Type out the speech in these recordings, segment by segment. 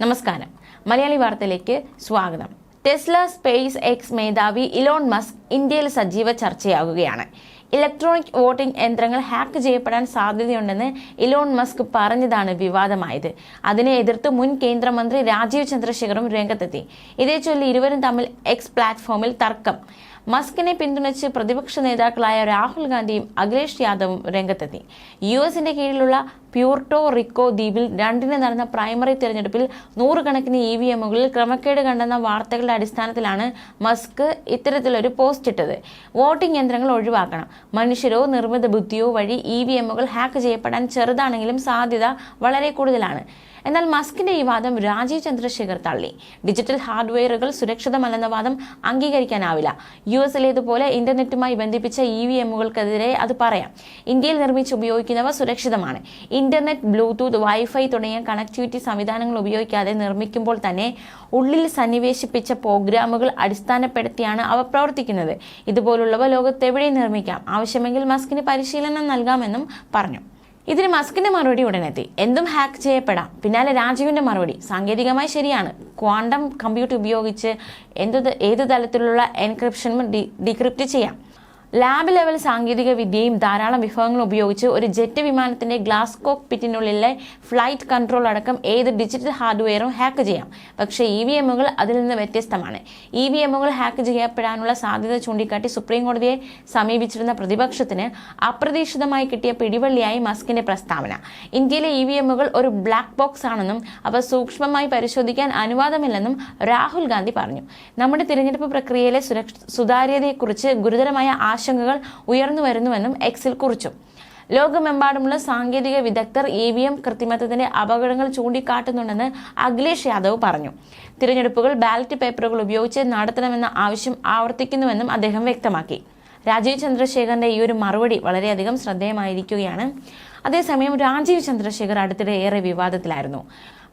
നമസ്കാരം. മലയാളി വാർത്തയിലേക്ക് സ്വാഗതം. ടെസ്ല സ്പേസ് എക്സ് മേധാവി ഇലോൺ മസ്ക് ഇന്ത്യയിൽ സജീവ ചർച്ചയാകുകയാണ് ഇലക്ട്രോണിക് വോട്ടിംഗ് യന്ത്രങ്ങൾ ഹാക്ക് ചെയ്യപ്പെടാൻ സാധ്യതയുണ്ടെന്ന് ഇലോൺ മസ്ക് പറഞ്ഞതാണ് വിവാദമായത്. അതിനെ എതിർത്ത് മുൻ കേന്ദ്രമന്ത്രി രാജീവ് ചന്ദ്രശേഖറും രംഗത്തെത്തി. ഇതേ ചൊല്ലി ഇരുവരും തമ്മിൽ എക്സ് പ്ലാറ്റ്ഫോമിൽ തർക്കം. മസ്കിനെ പിന്തുണച്ച് പ്രതിപക്ഷ നേതാക്കളായ രാഹുൽ ഗാന്ധിയും അഖിലേഷ് യാദവും രംഗത്തെത്തി. യു എസിന്റെ കീഴിലുള്ള പ്യൂർട്ടോ റിക്കോ ദ്വീപിൽ രണ്ടിന് നടന്ന പ്രൈമറി തെരഞ്ഞെടുപ്പിൽ നൂറുകണക്കിന് ഇ വി എമ്മുകളിൽ ക്രമക്കേട് കണ്ടെന്ന വാർത്തകളുടെ അടിസ്ഥാനത്തിലാണ് മസ്ക് ഇത്തരത്തിലൊരു പോസ്റ്റ് ഇട്ടത്. വോട്ടിംഗ് യന്ത്രങ്ങൾ ഒഴിവാക്കണം. മനുഷ്യരോ നിർമ്മിത ബുദ്ധിയോ വഴി ഇ വി എമ്മുകൾ ഹാക്ക് ചെയ്യപ്പെടാൻ ചെറുതാണെങ്കിലും സാധ്യത വളരെ കൂടുതലാണ്. എന്നാൽ മസ്കിന്റെ ഈ വാദം രാജീവ് ചന്ദ്രശേഖർ തള്ളി. ഡിജിറ്റൽ ഹാർഡ്വെയറുകൾ സുരക്ഷിതമല്ലെന്ന വാദം അംഗീകരിക്കാനാവില്ല. യു എസിലേതുപോലെ ഇന്റർനെറ്റുമായി ബന്ധിപ്പിച്ച ഇ വി എമ്മുകൾക്കെതിരെ അത് പറയാം. ഇന്ത്യയിൽ നിർമ്മിച്ച് ഉപയോഗിക്കുന്നവ സുരക്ഷിതമാണ്. ഇന്റർനെറ്റ് ബ്ലൂടൂത്ത് വൈഫൈ തുടങ്ങിയ കണക്ടിവിറ്റി സംവിധാനങ്ങൾ ഉപയോഗിക്കാതെ നിർമ്മിക്കുമ്പോൾ തന്നെ ഉള്ളിൽ സന്നിവേശിപ്പിച്ച പ്രോഗ്രാമുകൾ അടിസ്ഥാനപ്പെടുത്തിയാണ് അവ പ്രവർത്തിക്കുന്നത്. ഇതുപോലുള്ളവ ലോകത്തെവിടെയും നിർമ്മിക്കാം. ആവശ്യമെങ്കിൽ മസ്കിന് പരിശീലനം നൽകാമെന്നും പറഞ്ഞു. ഇതിന് മസ്കിന്റെ മറുപടി ഉടനെത്തി. എന്തും ഹാക്ക് ചെയ്യപ്പെടാം. പിന്നാലെ രാജീവിന്റെ മറുപടി. സാങ്കേതികമായി ശരിയാണ്. ക്വാണ്ടം കമ്പ്യൂട്ടർ ഉപയോഗിച്ച് എന്തു ഏത് തലത്തിലുള്ള എൻക്രിപ്ഷനും ഡി ഡീക്രിപ്റ്റ് ചെയ്യാം. ലാബ് ലെവൽ സാങ്കേതിക വിദ്യയും ധാരാളം വിഭവങ്ങളും ഉപയോഗിച്ച് ഒരു ജെറ്റ് വിമാനത്തിന്റെ ഗ്ലാസ് കോക്ക് പിറ്റിനുള്ളിലെ ഫ്ലൈറ്റ് കൺട്രോൾ അടക്കം ഏത് ഡിജിറ്റൽ ഹാർഡ്വെയറും ഹാക്ക് ചെയ്യാം. പക്ഷേ ഇ വി എമ്മുകൾ അതിൽ നിന്ന് വ്യത്യസ്തമാണ്. ഇ വി എമ്മുകൾ ഹാക്ക് ചെയ്യപ്പെടാനുള്ള സാധ്യത ചൂണ്ടിക്കാട്ടി സുപ്രീം കോടതിയെ സമീപിച്ചിരുന്ന പ്രതിപക്ഷത്തിന് അപ്രതീക്ഷിതമായി കിട്ടിയ പിടിവള്ളിയായി മസ്കിന്റെ പ്രസ്താവന. ഇന്ത്യയിലെ ഇ വി എമ്മുകൾ ഒരു ബ്ലാക്ക് ബോക്സ് ആണെന്നും അവ സൂക്ഷ്മമായി പരിശോധിക്കാൻ അനുവാദമില്ലെന്നും രാഹുൽ ഗാന്ധി പറഞ്ഞു. നമ്മുടെ തിരഞ്ഞെടുപ്പ് പ്രക്രിയയിലെ സുതാര്യതയെക്കുറിച്ച് ഗുരുതരമായ ആശങ്കകൾ ഉയർന്നു വരുന്നുവെന്നും എക്സിൽ കുറിച്ചു. ലോകമെമ്പാടുമുള്ള സാങ്കേതിക വിദഗ്ധർ ഇ വി എം കൃത്രിമത്വത്തിന്റെ അപകടങ്ങൾ ചൂണ്ടിക്കാട്ടുന്നുണ്ടെന്ന് അഖിലേഷ് യാദവ് പറഞ്ഞു. തിരഞ്ഞെടുപ്പുകൾ ബാലറ്റ് പേപ്പറുകൾ ഉപയോഗിച്ച് നടത്തണമെന്ന ആവശ്യം ആവർത്തിക്കുന്നുവെന്നും അദ്ദേഹം വ്യക്തമാക്കി. രാജീവ് ചന്ദ്രശേഖറിന്റെ ഈ ഒരു മറുപടി വളരെയധികം ശ്രദ്ധേയമായിരിക്കുകയാണ്. അതേസമയം രാജീവ് ചന്ദ്രശേഖർ അടുത്തിടെ ഏറെ വിവാദത്തിലായിരുന്നു.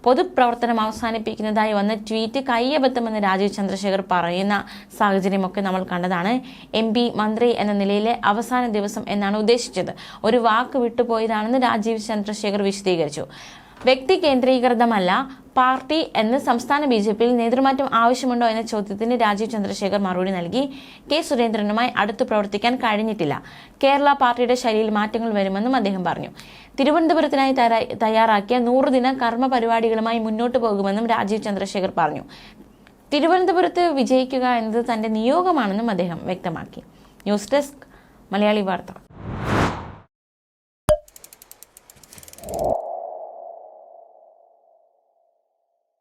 പൊതുപ്രവർത്തനം അവസാനിപ്പിക്കുന്നതായി വന്ന ട്വീറ്റ് കയ്യബദ്ധമെന്ന് രാജീവ് ചന്ദ്രശേഖർ പറയുന്ന സാഹചര്യമൊക്കെ നമ്മൾ കണ്ടതാണ്. എം പി മന്ത്രി എന്ന നിലയിലെ അവസാന ദിവസം എന്നാണ് ഉദ്ദേശിച്ചത്. ഒരു വാക്ക് വിട്ടുപോയതാണെന്ന് രാജീവ് ചന്ദ്രശേഖർ വിശദീകരിച്ചു. വ്യക്തി കേന്ദ്രീകൃതമല്ല പാർട്ടി എന്ന് സംസ്ഥാന ബി ജെ പിയിൽ നേതൃമാറ്റം ആവശ്യമുണ്ടോ എന്ന ചോദ്യത്തിന് രാജീവ് ചന്ദ്രശേഖർ മറുപടി നൽകി. കെ സുരേന്ദ്രനുമായി അടുത്ത് പ്രവർത്തിക്കാൻ കഴിഞ്ഞിട്ടില്ല. കേരള പാർട്ടിയുടെ ശൈലിയിൽ മാറ്റങ്ങൾ വരുമെന്നും അദ്ദേഹം പറഞ്ഞു. തിരുവനന്തപുരത്തിനായി തയ്യാറാക്കിയ നൂറുദിന കർമ്മ പരിപാടികളുമായി മുന്നോട്ട് പോകുമെന്നും രാജീവ് ചന്ദ്രശേഖർ പറഞ്ഞു. തിരുവനന്തപുരത്ത് വിജയിക്കുക എന്നത് തന്റെ നിയോഗമാണെന്നും അദ്ദേഹം വ്യക്തമാക്കി. ന്യൂസ് ഡെസ്ക് മലയാളി വാർത്ത.